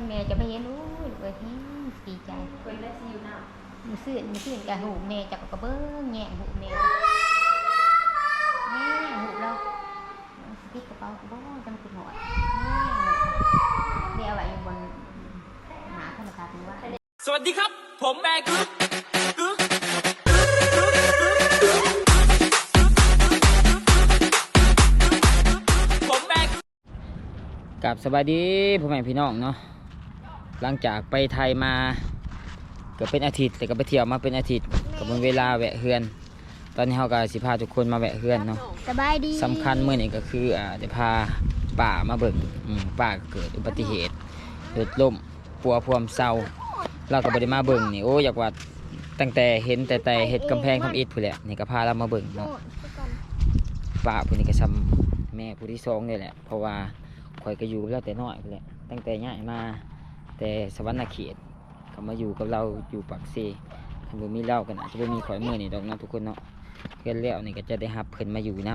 คันแม่จะไปเห็นอู้ยเว้ยเฮ้ยดีใจคนได้ซีอยู่น้มือซื่นมือซื่นกะหูแม่จักกระเบิ้งแง่หูแม่แม่หูเราสติ๊กกระเป๋ากระเบ้งจังคุณหอยแม่หูเดี๋ยวไว้อยู่บนหาธนาคารถือว่าสวัสดีครับ ผมแบร์กรุ๊ปกรุ๊ปผมแบร์กรุ๊ปกับสบายดีพ่อแม่พี่น้องเนาะ หลังจากไปไทยมาเกือบเป็นอาทิตย์แต่ก็ไปเที่ยวมาเป็นอาทิตย์กับเวลาแวะเฮือน ตอนนี้เราก็สิพาทุกคนมาแวะเฮือนเนาะสบายดีสำคัญเมื่อนี้ก็คืออ่าจะพาป่ามาเบิ่งอืมป่าเกิดอุบัติเหตุรถล่มปัวพวมเศร้าเราก็บ่ได้มาเบิ่งนี่โอ้อยากว่าตั้งแต่เห็นแต่แต่เห็ดกำแพงทำอิฐพู่นแหละนี่ก็พาเรามาเบิ่งเนาะป้าผู้นี้ก็ซ้ำแม่ผู้ที่สองนี่แหละเพราะว่าข่อยก็อยู่กับเราแต่น้อยพู้นแหละตั้งแต่ย้ายมา แต่สวรรณเขตก็มาอยู่กับเราอยู่ปากเซคันบ่มีเรากันอาจจะบ่มีข่อยมือนี่ดอกนะทุกคนเนาะเพื่อนแล้วนี่ก็จะได้รับเพิ่นมาอยู่นํ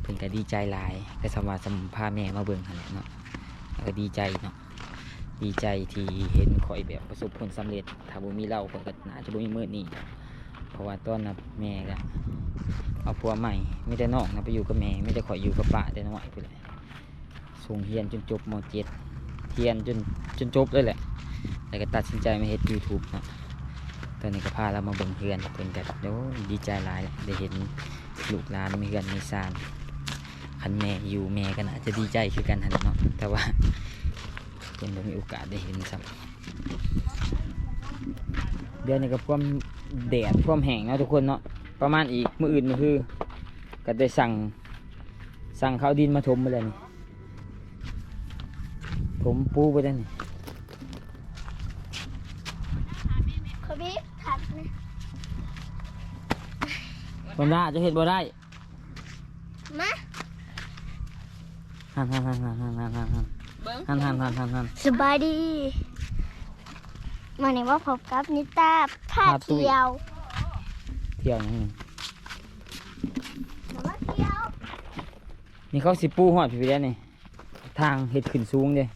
เพิ่นก็ดีใจหลายก็สมาสมพาแม่มาเบิ่งหั่นแหละเนาะก็ดีใจเนาะดีใจที่เห็นข่อยแบบประสบผลสำเร็จ ถ้าบ่มีเราข่อยก็น่าจะบ่มีมื้อนี้เพราะว่าตอนนั้นแม่ก็เอาผัวใหม่ไม่ได้นอกนะไปอยู่กับแม่ไม่ได้ข่อยอยู่กับป้าแต่น้อยไปเลยส่งเฮียนจนจบมเจ็ด เฮียนจนจนจบเลยแหละแล้วก็ตัดสินใจมาเฮ็ดยูทูบเนาะตอนนี้ก็พาเรามาเบิ่งเฮือนเพิ่นก็โอ้ยดีใจหลายแหละได้เห็นลูกหลานมีเฮือนมีซานคันแม่อยู่แม่ก็น่าจะดีใจคือกันหันเนาะแต่ว่าเพิ่นบ่มีโอกาสได้เห็นซ้ำเดือนนี้ก็ความแดดความแห้งเนาะทุกคนเนาะประมาณอีกมืออื่นก็คือ ก็ได้สั่งสั่งเขาวดินมาถมไปเลยนี่ ถมปูไปได้นี่ขบิถัดนะบนได้จะเห็นบ่ได้มาหันหันหันหันหันหันหันหันำเบิ้งหันหันหันหันหันสบายดีมาในว่าพบกับนิตาพาพาตุ้ยเที่ยว เที่ยวนี่มาเที่ยวนี่เขาสิปูหอดพี่พี่ได้นี่ทางเห็ดขึ้นสูงเลย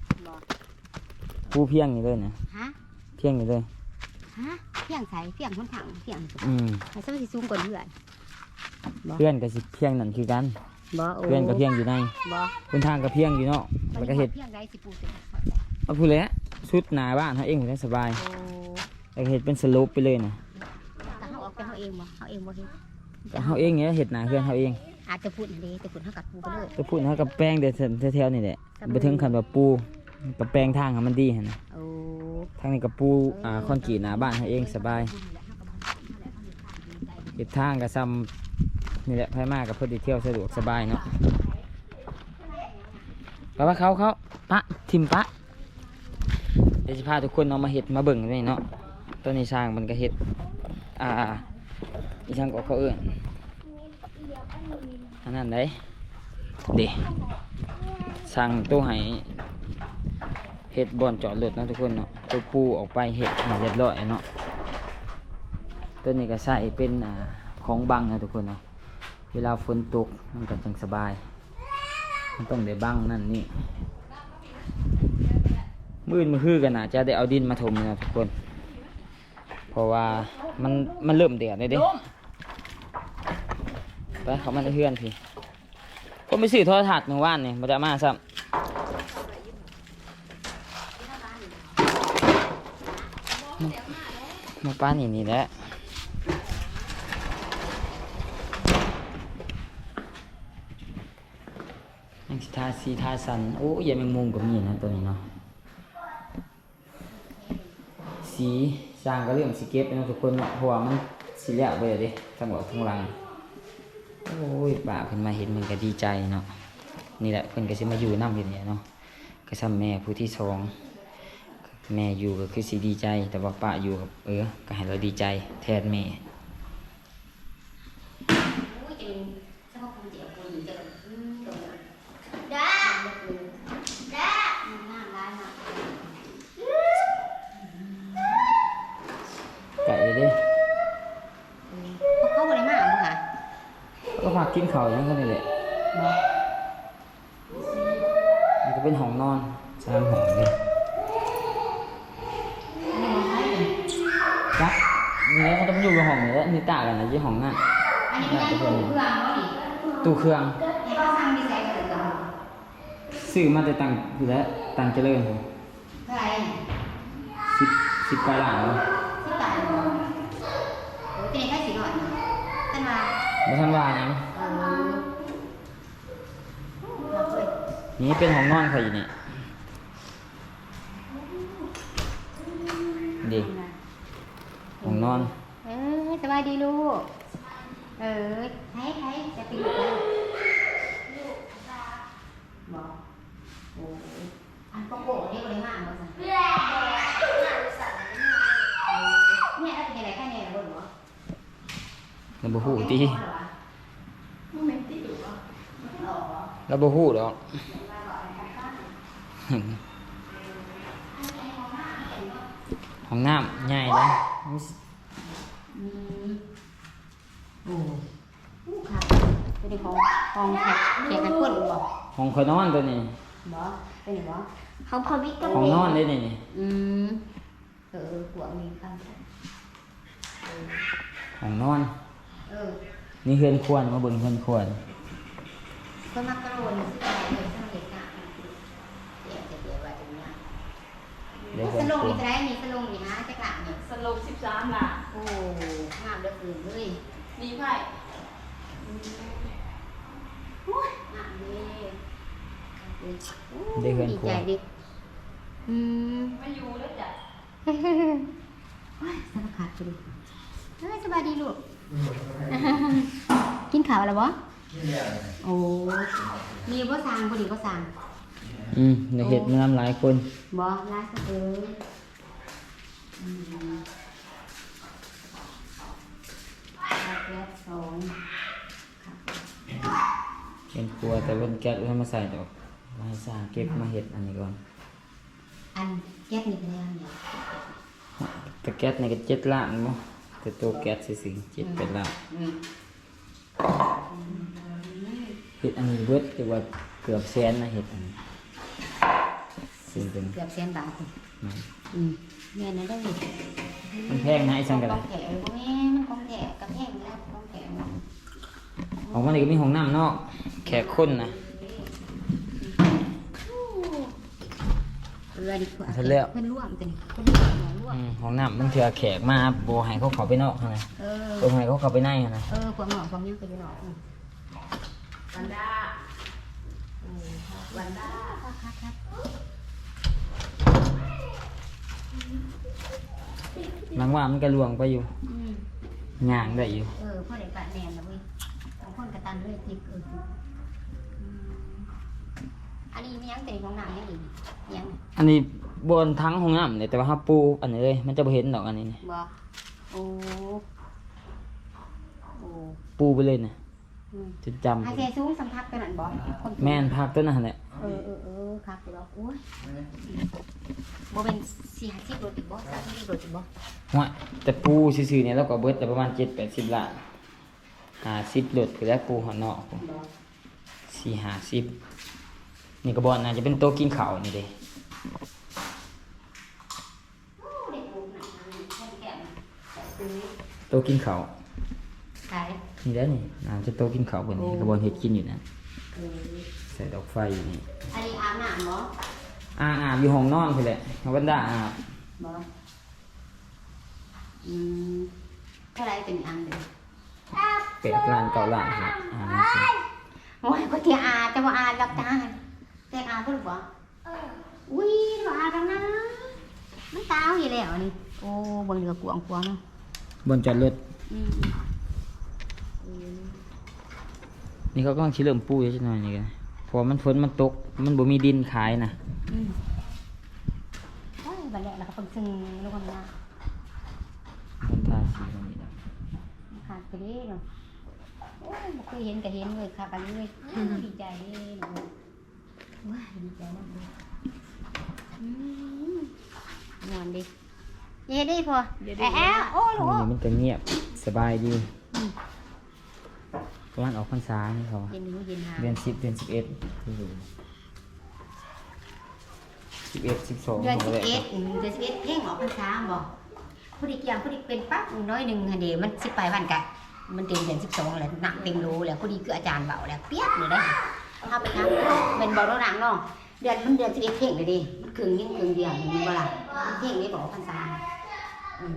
ปูเพียงนี่เลยนะฮะเพียงนี่เลยฮะเพียงใสเพียงคนถังเพียงอืมไอ้สมัยสิสูงกว่าเพื่อนเพื่อนก็สิเพียงนั่นคือกันบ่โอ้เพื่อนก็เพียงอยู่ในบ่คุณทางก็เพียงอยู่เนาะแล้วก็เห็ดเพียงใดสิปูเต็มเอาพูดเลยฮะชุดหนาบ้านเขาเองผมได้สบายโอ้แล้วก็เห็ดเป็นสโลปไปเลยนะแต่เขาออกเป็นเขาเองบ่เขาเองบ่เฮ็ดก็เขาเองเนี่ยเห็ดหนาเพื่อนเขาเองอาจจะพูดเด้แต่พูดเท่ากับปูไปเลยก็พูดนะกับแป้งเดี๋ยวแถวๆนี่แหละไปถึงขันแบบปู กับแป้งทางให้มันดีหั่นนะโอ้ทางนี้กับปูอ่าคอนกรีตหนาบ้านเขาเองสบายเห็ดทางกับซ้ำนี่แหละไพ่มากกับเพื่อที่เที่ยวสะดวกสบายเนาะแปลว่าเขาเขาปะทิมปะเดี๋ยวจะพาทุกคนเอามาเห็ดมาเบิ่งนี่เนาะตอนนี้ช่างมันก็เห็ดอ่าอีช่างก็เขาเอื้อนอันนั้นได้เดสั่งตู้ให้ เห็ดบอนจอดรถนะทุกคนเนาะตัวปูออกไปเห็ดห้เรียบร้อยเนาะตัวนี้ก็ใส่เป็นอ่าของบังนะทุกคนเนาะเวลาฝนตกมันก็จังสบาย มันต้องได้บังนั่นนี่มืดมือคือกันนะจะได้เอาดินมาถมนะทุกคน เพราะว่ามันมันเริ่มเดือดเลยเด้ไปเขามาเพื่อนพี่ผมไปซื้อโทรทัศน์เมื่อวานนี่มาจะมาซ้ำมา มาป้านี่นี่แหละยังสิทาสีทาสันโอ้ยยายแมงมุมก็มีนะตัวนี้เนาะสีสร้างก็เรื่องสีเก็บนะทุกคนเนาะเพราะว่ามันสีแล้วไปเลยเดิทั้งหมดทั้งหลังโอ้ยป่าเพิ่นมาเห็นมันก็ดีใจเนาะนี่แหละเพิ่นก็สิมาอยู่น้ำอยู่เนี่ยเนาะก็ซ้ำแม่ผู้ที่สอง แม่อยู่ก็คือสิดีใจ แต่ว่าป้าอยู่กับเออก็ให้เราดีใจ แทนแม่ยจริงสมองคงเจียวปูจะอืมตรงนั้นด้าด้น้ำร้ายมากไก่เลยเด้พวกเขาบ่ได้มากบ่ค่ะก็พากินข้าวอย่างนั้นนี่แหละนี่ก็เป็นห้องนอนสามห้องเลย นิตากันนะยี่ห้องนั่นอันนี้ไม่ได้ตู้เครื่องเขาดิตู้เครื่องให้เขาสั่งดีไซน์กันเลยซื้อมาแต่ตังอยู่แล้วตังเจริญผมเท่าไหร่สิบสิบปลายหลังเนาะสิบบาทเหรอโอ้ยเป็นแค่สี่ร้อยนะท่านมาบ่ทันว่าหยังเออเราเคยนี่เป็นห้องนอนเขาอยู่นี่ดีห้องนอนเออ สบายดีลูก เออใช้ใช้จะปีกแล้วบอกโอ้ยอันโกโก้นี่บริมาบอกสั่งเนี่ยแล้วเป็นยังไงแค่เนี่ยบนหัวเราบ่ฮู้ติมันเป็นที่ดุเหรออ๋อเราบ่ฮู้ดอกห้องน้ำใหญ่นะมีสิมี โอ้ผู้ขับเป็นของของแขกแขกกันเพื่อนบ่ห้องคอยนอนตัวนี้ บ่เป็นบ่เขาพอวิกก็ห้องมีนอนได้นี่นี่อืมเออหัวมีคำสั่งห้องนอน เออนี่เฮือนควรมาเบิ่งเฮือนควร คนมักกะโรนสิอะไรเลยสร้างเหตุการณ์เดี๋ยวจะเดี๋ยวว่าจะมี เดี๋ยว สเฮือนลงควรนี่จะได้นี่สลงนี่ฮะจะกลับนี่สรุปสิบสามล่ะโอ้งามเหลือเกินเลยมีไพ่งามดีได้เฮือนดีควใจรดิอืมไม่อยู่แล้วจ้ะเฮ้ยสบายขาดไปดิเฮ้ยสบายดีลูก กินข้าวแล้วบ่โอ้มีบ่สั่งบ่ดีบ่สั่ง อืมในเฮ็ดน้ำหลายคนบ่ลาสเอออืมลาแก๊สสองครับเป็นครัวแต่เป็นแก๊สเอามาใส่ดอกมาให้สร้างเก็บมาเฮ็ดอันนี้ก่อน อันแก๊สนี่เป็นยังไงแต่แก๊สนี่ก็เจ็ดล้านบ่แต่ตัวแก๊สซื่อๆเจ็ดเป็นล้านอืมเฮ็ดอันนี้เบิดแต่ว่าเกือบแสนนะเฮ็ดอันนี้ ซื้อเป็นเกือบแสนบาทเลยมันอืมแม่นั่นได้ดิมันแพงนะไอ้จังก็ขได้องแถวบ่แม่มันของแถวกับแพงแล้วของแถวมันของมันนี่ก็มีห้องน้ำนอกแขกคนนะเรือดีกว่าเสร็จแล้วเพิ่นร่วมเป็นเพิ่นร่วมหมอร่วมอืมห้องน้ำมันเถื่อแขกมาบ่ให้เขาเข้าไปนอกหั่นนะเออบ่ให้เขาเข้าไปในหั่นนะเออความหอมความยังไปอยู่หนอกอืมวันด้าวันด้าครับครับครั บบางว่ามันก็ลวงไปอยู่อืมย่างได้อยู่ เออพ่อเด็กกะแนนนะเว้ยบางคนกะตันเลยจิกเอออืมอันนี้มียังแต่ของหนังยังอีกยังอันนี้บนทั้งห้องน้ำเนี่ยแต่ว่าเฮาปูอันนี้เลยมันจะบ่เห็นดอกอันนี้นี่บ่โอ้โอ้ปูไปเลยนะอืมจะจำอาเซซูงสัมผัสกันนั่นบ่คน แม่นพักตัวนั้นแหละ เออเออเออครับไปแล้วโอ้ยบ่เป็นสี่ห้าสิบโรติบ่สามสิบโรติบ่ว่าแต่ปูซื่อๆเนี่ยเราก็เบิดแต่ประมาณ7 80ล้าน50รถคือแล้วปูหอนนอกบ่สี่ห้าสิบนี่ก็บอลน่าจะเป็นโต๊ะกินข้าวนี่เด้โอ้เด็กลูกนั่นนั่นแค่แก่นะแต่ซื้อโต๊ะกินข้าวขายนี่แล้วนี่น่าจะโต๊ะกินข้าวบนนี้ก็บอลเฮ็ดกินอยู่นะเออใส่ดอกไฟอยู่นี่อันนี้อาบน้ำบ่อ่างอาบอยู่ห้องนอนคือแหละเขาบรรดาอาบบ่อืมเท่าไรเป็นอันเดียวเป็ดล้านเก้าล้านครับอ่านี่สิโอ้ยก็เที่ยอาจะบ่อารับตาแต่อาเพิ่นบ่อุ้ยบ่อาจังนะมันตาวอยู่แล้วนี่โอ้เบิ่งเรือกวางกวางเนาะบนจอดรถอืมอืมนี่เขากำลังชิเริ่มปูอยู่จักหน่อยนี่กันเพอมันฝนมันตก มันบ่มีดินขายนะอืมโอ้ยบัดแล้วเราก็เพิ่งซึ่งลูกคนละมันทาสีตรงนี้นะขาดไปเด้เนาะโอ้ยบ่เคยเห็นก็เห็นเลยค่ะกันเลยดีใจเด้เนาะว้ายดีใจมากเลยอืมม่วนดิเฮ็ดได้พอแอะแอะโอ้ลูกนี่มันก็เงียบสบายดี กำลังออกพรรษานี่เขาว่าเย็นหูเย็นหาเดือนสิบเดือนสิบเอ็ดสิบเอ็ดสิบสองเดือนขสิงบแหละเอ็ดอืมเดือนสิบเอ็ดเพ่งออกพรรษาบ่พอดีอย่างพอดีเป็นปั๊บน้อยหนึ่งฮะเดมันสิไปวันกะมันเต็มเดือนสิบสองแล้วหนักเต็มโลแล้วพอดีคืออาจารย์เบาแล้วเปียกเลยได้ถ้าไปน้ำเป็นเบาแล้วหนังเนาะเดือนมันเดือนสิบเอ็ดเข่งเลยดิมันครึ่งยังครึ่งเดียวมันบ่ล่ะมันเข่งได้บอกว่าพันสามอืม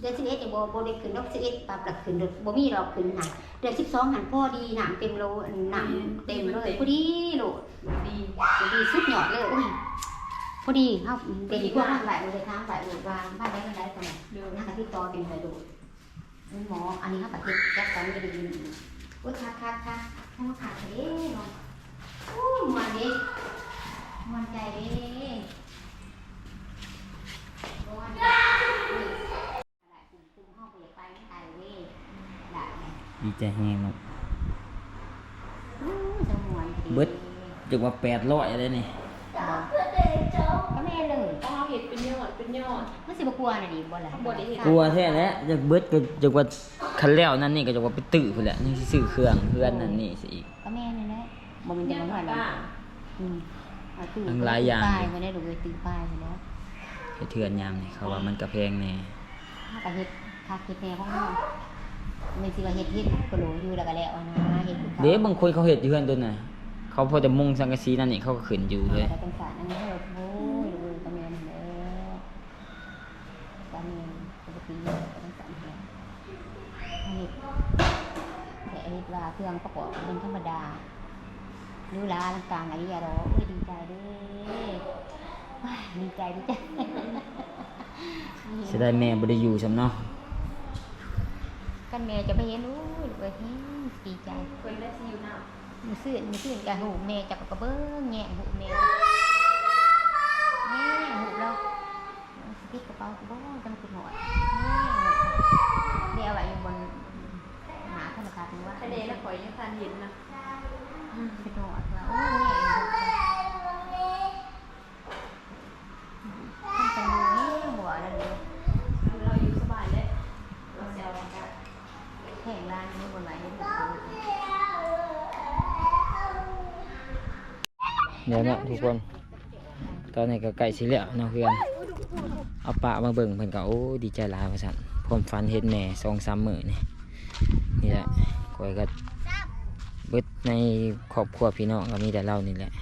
เดือนสิบเอ็ดเนี่ยโบโบได้ขึ้นดอกสิบเอ็ดปรับหลักขึ้นดอกโบมีดอกขึ้นหนักเดือนสิบสองหันพอดีหนังเต็มโลหนังเต็มเลยพอดีโลดีพอดีสุดยอดเลยอุ้ยพอดีครับเด็กพวกนั้นไหวเลยทางไหวเลยว่าบ้านได้กันได้ตรงไหนเร็วนั่นคือที่ตอเป็นกระดูกหมออันนี้เขาปฏิบัติแยกกันไม่ได้ยินอีกโอ้ยคักคักคักให้มาขาดเด้เนาะโอ้ยมันเด้มันใจเด้มันใจเด้ได้คุมคุมห้องไปอยากไปไม่ตายเว้ยได้ไหม ดีใจแฮงเนาะอู้สมวนดีเบิดจักว่า800อะไรนี่ก็แม่เลยต้องเอาเห็ดเป็นยอดเป็นยอดมันสิบกลัวน่ะดิบ่ล่ะบ่ได้เห็นกลัวแท้แล้วจักเบิดก็จักว่าคันแล้วนั่นนี่ก็จักว่าไปตื้อพุ่นแหละนี่สิซื้อเครื่องเพื่อนนั่นนี่สิอีกก็แม่นี่แหละบ่มันจะยังมาหน่อยป้านะอืมเอาตื้อทั้งหลายอย่างป้ายมาได้ดูเลยตื้อป้ายมาแล้วเฮ็ดเถื่อนยามนี่เขาว่ามันก็แพงแน่ถ้าก็เฮ็ดคาเฮ็ดแน่ของเรา ไม่สิว่าเฮ็ดเฮ็ดก็โหลอยู่แล้วก็แล้วนะเฮ็ดคือเขาเด้บางคนเขาเฮ็ดอยู่เฮือนตัวน่ะเขาพอจะมุงสังกะสีนั่นนี่เขาก็ขึ้นอยู่เลยแต่เป็นสารอันนี้เฮ็ดโอ้ยดูก็แม่นแล้วก็แม่นปกติก็เป็นสารแท้เฮ็ดแต่เฮ็ดว่าเครื่องประกอบเป็นธรรมดาหรือลาลังกลางอะไรอย่าดอกอุ้ยดีใจเด้ว้ายดีใจดีใจสิได้แม่บ่ได้อยู่ซำเนาะ กันแม่จะไปเห็นอู้ยไปเห็นดีใจคนได้ซีอยู่หน้ามือซื่อมือซื่อกับหูแม่จับกระเบิ้งแง่หูแม่แม่หูเราสติ๊กกระเป๋ากูบ้องจำคุณหน่อยแม่เดี๋ยวไว้อยู่บนหมาธนาคารว่าทะเลแล้วข่อยยังทานเห็นนะเป็นหนวดว่าโอ้แง่หูทำเป็นมือหัวแล้วเลย คือเราอยู่สบายแล้วเราเซลกัน แข่งร้านนี้บนไหลให้ดู เลยเนาะทุกคน ตอนนี้ก็ใกล้สิแล้วเนาะเพื่อนเอาปะมาเบิ่งเพิ่นก็โอ้ดีใจหลายว่าซั่นผมฝันเห็นแม่2-3มื้อนี่นี่แหละก้อยก็เบิดในครอบครัวพี่น้องก็มีแต่เรานี่แหละ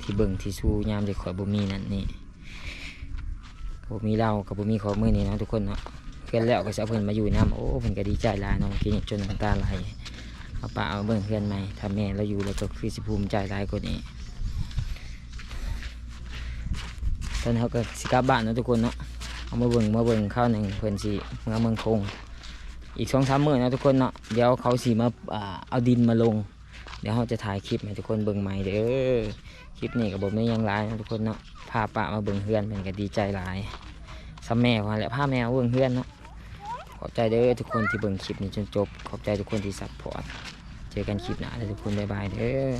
ที่เบิ่งที่สู้ยามที่ข่อยบ่มีนั่นนี่ก็บ่มีเราก็บ่มีขอมือนี้เนาะทุกคนเนาะเพื่อนแล้วก็สิเอาเพิ่อนมาอยู่นํโอ้เพิ่นก็ดีใจหลายเนาะกินจนน้ำตาไหลเอาปะเอาเบิ่งเพื่อนใหมถ้าแม่เราอยู่แล้วก็คือสิภูมิใจหลายกว่านี้ ตอนนี้เขาก็สิกลับบ้านนะทุกคนเนาะเอามาเบิ่งมาเบิ่งข้าวหนึ่งเพิ่นสิเมืองเมืองคง อีกสองสามมื้อนะทุกคนเนาะเดี๋ยวเขาสิมาเอาดินมาลง เดี๋ยวเราจะถ่ายคลิปให้ทุกคนเบิ่งใหม่เด้อคลิปนี้ก็บ่มีหยังหลายนะทุกคนเนาะพาปะมาเบิ่งเฮือนเพิ่นก็ดีใจหลายซ้ำแม่ว่าแหละพาแม่มาเบิ่งเฮือนเนาะขอบใจเด้อทุกคนที่เบิ่งคลิปนี้จนจบ ขอบใจทุกคนที่ซัพพอร์ต เจอกันคลิปหน้าเด้อทุกคนบ๊ายบายเด้อ